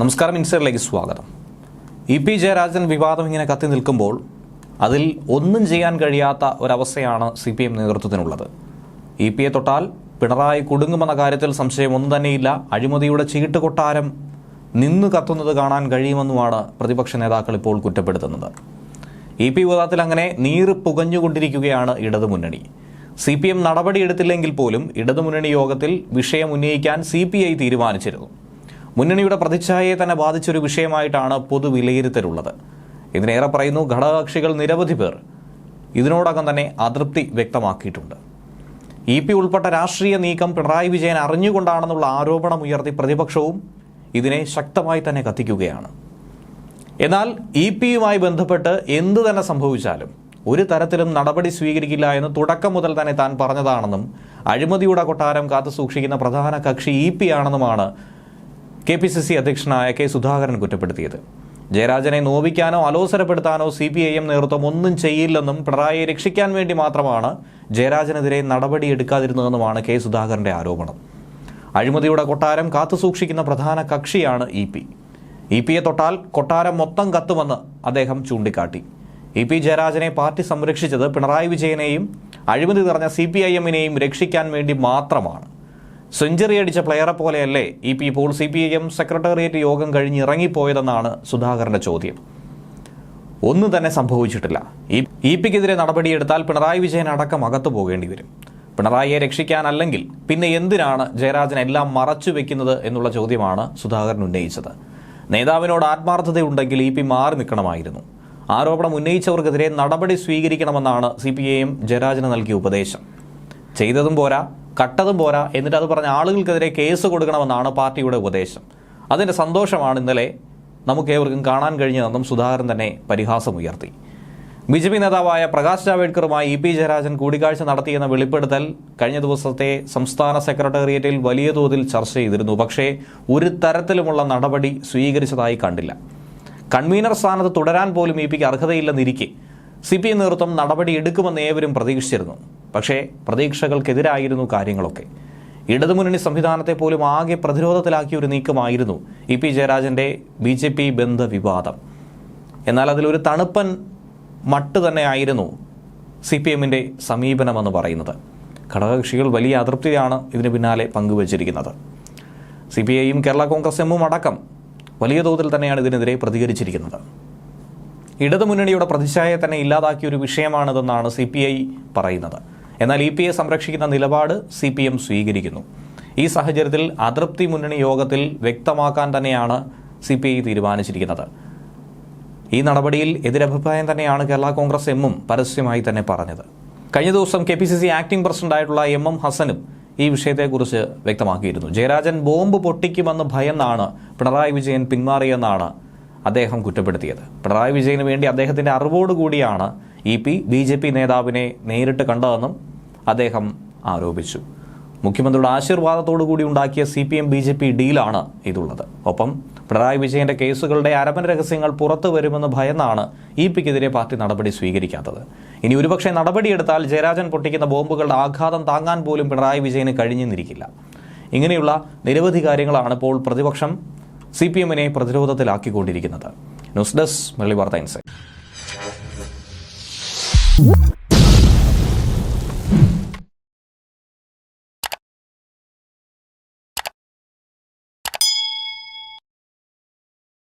നമസ്കാരം ഇൻസൈഡിലേക്ക് സ്വാഗതം. E P Jayarajan വിവാദം ഇങ്ങനെ കത്തി നിൽക്കുമ്പോൾ അതിൽ ഒന്നും ചെയ്യാൻ കഴിയാത്ത ഒരവസ്ഥയാണ് സി പി എം നേതൃത്വത്തിനുള്ളത്. ഇ പിയെ തൊട്ടാൽ പിണറായി കുടുങ്ങുമെന്ന കാര്യത്തിൽ സംശയം ഒന്നും തന്നെയില്ല. അഴിമതിയുടെ ചീട്ട് കൊട്ടാരം നിന്ന് കത്തുന്നത് കാണാൻ കഴിയുമെന്നുമാണ് പ്രതിപക്ഷ നേതാക്കൾ ഇപ്പോൾ കുറ്റപ്പെടുത്തുന്നത്. ഇ പി വിവാദത്തിൽ അങ്ങനെ നീറ് പുകഞ്ഞുകൊണ്ടിരിക്കുകയാണ് ഇടതുമുന്നണി സി പി എം നടപടിയെടുത്തില്ലെങ്കിൽ പോലും ഇടതുമുന്നണി യോഗത്തിൽ വിഷയം ഉന്നയിക്കാൻ സി പി ഐ തീരുമാനിച്ചിരുന്നു. മുന്നണിയുടെ പ്രതിച്ഛായയെ തന്നെ ബാധിച്ചൊരു വിഷയമായിട്ടാണ് പൊതു വിലയിരുത്തലുള്ളത്. ഇതിനേറെ പറയുന്നു ഘടകകക്ഷികൾ നിരവധി പേർ ഇതിനോടകം തന്നെ അതൃപ്തി വ്യക്തമാക്കിയിട്ടുണ്ട്. ഇ പി ഉൾപ്പെട്ട രാഷ്ട്രീയ നീക്കം പിണറായി വിജയൻ അറിഞ്ഞുകൊണ്ടാണെന്നുള്ള ആരോപണം ഉയർത്തി പ്രതിപക്ഷവും ഇതിനെ ശക്തമായി തന്നെ കത്തിക്കുകയാണ്. എന്നാൽ ഇ പിയുമായി ബന്ധപ്പെട്ട് എന്തു തന്നെ സംഭവിച്ചാലും ഒരു തരത്തിലും നടപടി സ്വീകരിക്കില്ല എന്ന് തുടക്കം മുതൽ തന്നെ താൻ പറഞ്ഞതാണെന്നും അഴിമതിയുടെ കൊട്ടാരം കാത്തു സൂക്ഷിക്കുന്ന പ്രധാന കക്ഷി ഇ പി ആണെന്നുമാണ് കെ പി സി സി അധ്യക്ഷനായ കെ സുധാകരൻ കുറ്റപ്പെടുത്തിയത്. ജയരാജനെ നോവിക്കാനോ അലോസരപ്പെടുത്താനോ സി പി ഐ എം നേതൃത്വം ഒന്നും ചെയ്യില്ലെന്നും പിണറായിയെ രക്ഷിക്കാൻ വേണ്ടി മാത്രമാണ് ജയരാജനെതിരെ നടപടിയെടുക്കാതിരുന്നതെന്നുമാണ് കെ സുധാകരന്റെ ആരോപണം. അഴിമതിയുടെ കൊട്ടാരം കാത്തുസൂക്ഷിക്കുന്ന പ്രധാന കക്ഷിയാണ് ഇ പി. ഇ പിയെ തൊട്ടാൽ കൊട്ടാരം മൊത്തം കത്തുമെന്ന് അദ്ദേഹം ചൂണ്ടിക്കാട്ടി. ഇ പി ജയരാജനെ പാർട്ടി സംരക്ഷിച്ചത് പിണറായി വിജയനെയും അഴിമതി നിറഞ്ഞ സി പി ഐ എമ്മിനെയും രക്ഷിക്കാൻ വേണ്ടി മാത്രമാണ്. സെഞ്ചുറി അടിച്ച പ്ലെയറെ പോലെയല്ലേ ഇ പി ഇപ്പോൾ സി പി എം സെക്രട്ടേറിയറ്റ് യോഗം കഴിഞ്ഞ് ഇറങ്ങിപ്പോയതെന്നാണ് സുധാകരന്റെ ചോദ്യം. ഒന്നും തന്നെ സംഭവിച്ചിട്ടില്ല. ഇ പിക്കെതിരെ നടപടിയെടുത്താൽ പിണറായി വിജയൻ അടക്കം അകത്തു പോകേണ്ടി വരും. പിണറായിയെ രക്ഷിക്കാനല്ലെങ്കിൽ പിന്നെ എന്തിനാണ് ജയരാജൻ എല്ലാം മറച്ചു വെക്കുന്നത് എന്നുള്ള ചോദ്യമാണ് സുധാകരൻ ഉന്നയിച്ചത്. നേതാവിനോട് ആത്മാർത്ഥതയുണ്ടെങ്കിൽ ഇ പി മാറി നിൽക്കണമായിരുന്നു. ആരോപണം ഉന്നയിച്ചവർക്കെതിരെ നടപടി സ്വീകരിക്കണമെന്നാണ് സി പി ഐ എം ജയരാജന് നൽകിയ ഉപദേശം. ചെയ്തതും പോരാ കട്ടതും പോരാ എന്നിട്ട് അത് പറഞ്ഞ ആളുകൾക്കെതിരെ കേസ് കൊടുക്കണമെന്നാണ് പാർട്ടിയുടെ ഉപദേശം. അതിന്റെ സന്തോഷമാണ് ഇന്നലെ നമുക്കേവർക്കും കാണാൻ കഴിഞ്ഞതെന്നും സുധാകരൻ തന്നെ പരിഹാസമുയർത്തി. ബി ജെ പി നേതാവായ പ്രകാശ് ജാവേദ്കറുമായി ഇ പി ജയരാജൻ കൂടിക്കാഴ്ച നടത്തിയെന്ന വെളിപ്പെടുത്തൽ കഴിഞ്ഞ ദിവസത്തെ സംസ്ഥാന സെക്രട്ടേറിയറ്റിൽ വലിയ തോതിൽ ചർച്ച ചെയ്തിരുന്നു. പക്ഷേ ഒരു തരത്തിലുമുള്ള നടപടി സ്വീകരിച്ചതായി കണ്ടില്ല. കൺവീനർ സ്ഥാനത്ത് തുടരാൻ പോലും ഇ പിക്ക് അർഹതയില്ലെന്നിരിക്കെ സി പി എം നേതൃത്വം നടപടി എടുക്കുമെന്ന് ഏവരും പ്രതീക്ഷിച്ചിരുന്നു. പക്ഷേ പ്രതീക്ഷകൾക്കെതിരായിരുന്നു കാര്യങ്ങളൊക്കെ. ഇടതുമുന്നണി സംവിധാനത്തെ പോലും ആകെ പ്രതിരോധത്തിലാക്കിയ ഒരു നീക്കമായിരുന്നു ഇ പി ജയരാജന്റെ ബി ജെ പി ബന്ധ വിവാദം എന്നാൽ അതിലൊരു തണുപ്പൻ മട്ട് തന്നെയായിരുന്നു സി പി എമ്മിന്റെ സമീപനമെന്ന് പറയുന്നത്. ഘടകകക്ഷികൾ വലിയ അതൃപ്തിയാണ് ഇതിന് പിന്നാലെ പങ്കുവച്ചിരിക്കുന്നത്. സി പി ഐയും കേരള കോൺഗ്രസ് എമ്മും അടക്കം വലിയ തോതിൽ തന്നെയാണ് ഇതിനെതിരെ പ്രതികരിച്ചിരിക്കുന്നത്. ഇടതുമുന്നണിയുടെ പ്രതിച്ഛായ തന്നെ ഇല്ലാതാക്കിയ ഒരു വിഷയമാണിതെന്നാണ് സി പി ഐ പറയുന്നത്. എന്നാൽ ഇ പി എ സംരക്ഷിക്കുന്ന നിലപാട് സി പി എം സ്വീകരിക്കുന്നു. ഈ സാഹചര്യത്തിൽ അതൃപ്തി മുന്നണി യോഗത്തിൽ വ്യക്തമാക്കാൻ തന്നെയാണ് സി പി ഐ തീരുമാനിച്ചിരിക്കുന്നത്. ഈ നടപടിയിൽ എതിരഭിപ്രായം തന്നെയാണ് കേരള കോൺഗ്രസ് എമ്മും പരസ്യമായി തന്നെ പറഞ്ഞത്. കഴിഞ്ഞ ദിവസം K P C C acting പ്രസിഡന്റായിട്ടുള്ള M M ഹസനും ഈ വിഷയത്തെക്കുറിച്ച് വ്യക്തമാക്കിയിരുന്നു. ജയരാജൻ ബോംബ് പൊട്ടിക്കുമെന്ന് ഭയന്നാണ് പിണറായി വിജയൻ പിന്മാറിയെന്നാണ് അദ്ദേഹം കുറ്റപ്പെടുത്തിയത്. പിണറായി വിജയന് വേണ്ടി അദ്ദേഹത്തിന്റെ അറിവോടുകൂടിയാണ് E P B J P നേതാവിനെ നേരിട്ട് കണ്ടതെന്നും അദ്ദേഹം ആരോപിച്ചു. മുഖ്യമന്ത്രിയുടെ ആശീർവാദത്തോടു കൂടി ഉണ്ടാക്കിയ C P M B J P ഡീലാണ് ഇതുള്ളത്. ഒപ്പം പിണറായി വിജയന്റെ കേസുകളുടെ അരമന രഹസ്യങ്ങൾ പുറത്തു വരുമെന്ന് ഭയന്നാണ് ഇ പിക്കെതിരെ പാർട്ടി നടപടി സ്വീകരിക്കാത്തത്. ഇനി ഒരുപക്ഷെ നടപടിയെടുത്താൽ ജയരാജൻ പൊട്ടിക്കുന്ന ബോംബുകളുടെ ആഘാതം താങ്ങാൻ പോലും പിണറായി വിജയന് കഴിഞ്ഞെന്നിരിക്കില്ല ഇങ്ങനെയുള്ള നിരവധി കാര്യങ്ങളാണ് ഇപ്പോൾ പ്രതിപക്ഷം സി പി എമ്മിനെ പ്രതിരോധത്തിലാക്കിക്കൊണ്ടിരിക്കുന്നത്. ന്യൂസ് ഡെസ്ക് മലയാളി വാർത്ത ഇൻസൈറ്റ്.